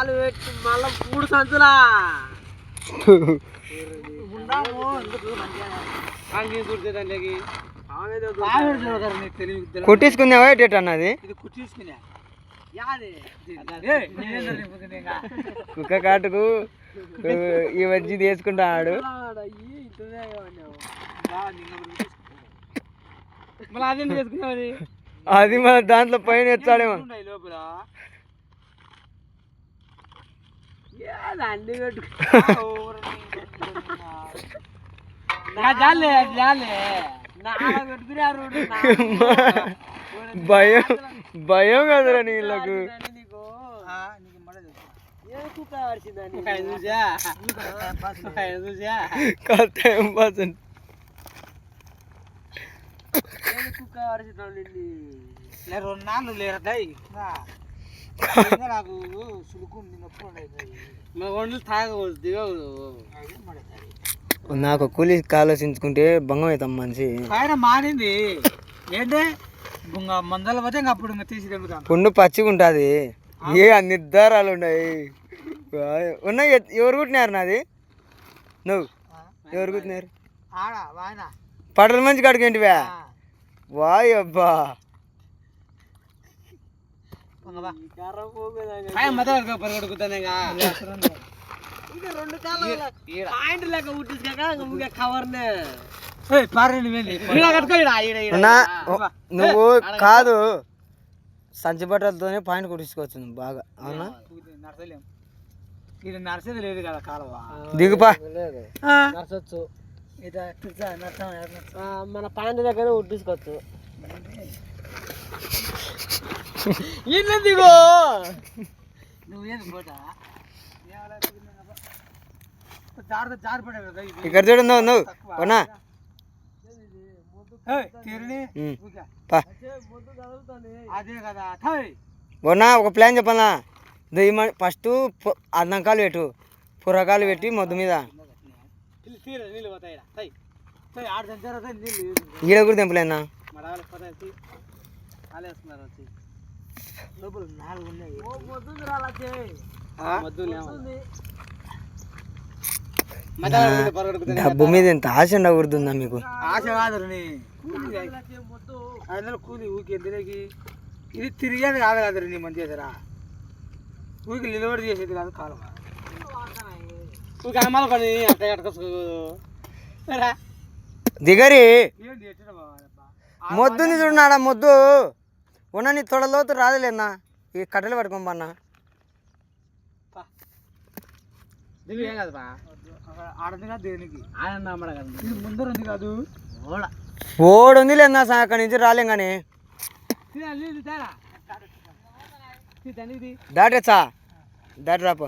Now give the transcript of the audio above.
కాలు పెట్టి మళ్ళా మూడు సంచులా. కుట్టించుకుందావా ఎట్ అన్నది? ఇది కుట్టించుకునే. యాదే. కుక్క కాటుకు ఈ వచ్చి తీసుకుంటాడు మళ్ళీ అదేం? మన దాంట్లో పైన ఎత్తాడేమో. లోపల? భయం భయం కదరా నీళ్ళకు చూసా కాస్త టైం పాస్ అంటే. కుక్క అరిచినండి రెండు నాలుగు లేరదాయి నాకు తాగకూడదు నాకు కూలి ఆలోచించుకుంటే భంగం అవుతాం మనిషి. పైన మానింది ఏంటే? ఇంకా మందల పోతే ఇంకా అప్పుడు ఇంకా తీసి పుండు పచ్చిగా ఉంటుంది ఏ నిర్ధారాలు ఉన్నాయి. ఉన్నాయి. ఎవరు కుట్టినారు నాది? నువ్వు? ఎవరు కుట్టినారు? ఆడ వాయన? పడల మంచి కడుకేంటివా వాయ్ అబ్బా. నువ్వు కాదు. సంచి బట్టలతోనే పాయింట్ కుట్టించుకోవచ్చు బాగా అవునా? ఇది నర్సరీ లేదు కదా కాలువ. దిగుపా. నర్సొచ్చు మన పాయింట్ దగ్గర ఉడ్డించుకోవచ్చు ఇల్లు దిగో ఇక్కడ చూడు నువ్వు నువ్వు అవునా ఒక ప్లాన్ చెప్పనా? దయ్యమ ఫస్ట్ అన్నంకాలు పెట్టు. పురకాలు పెట్టి మొద్దు మీద. ఈడ కూడా తెంపలేనా? డబ్బు మీద ఎంత ఆశ ఉండకూడదుందా మీకు? ఆశ కాదు కూలి ఊకి ఎందులోకి? ఇది తిరిగేది కాదు కదా నీ మంచి చేసారా ఊకి నిలబడి చేసేది కాదు కాలం. ఊకి అమ్మాలి పని దిగరి. మొద్దుని చూడనాడా మొద్దు. ఉన్న నీ తొడలోతు రాదులేనా ఈ కట్టెలు పట్టుకోం పన్నా. దిగు. ఏం కాదు బా ఆడది కాదు దేనికి? ఆయన అమ్మడ కదా. ఇది ముందర ఉంది కాదు. ఓడ. ఓడు ఉంది లేదా సా అక్కడి నుంచి రాలేం కానీ నీళ్ళు తేరా. తనిది దాటేచ్చా? దాటి రాపో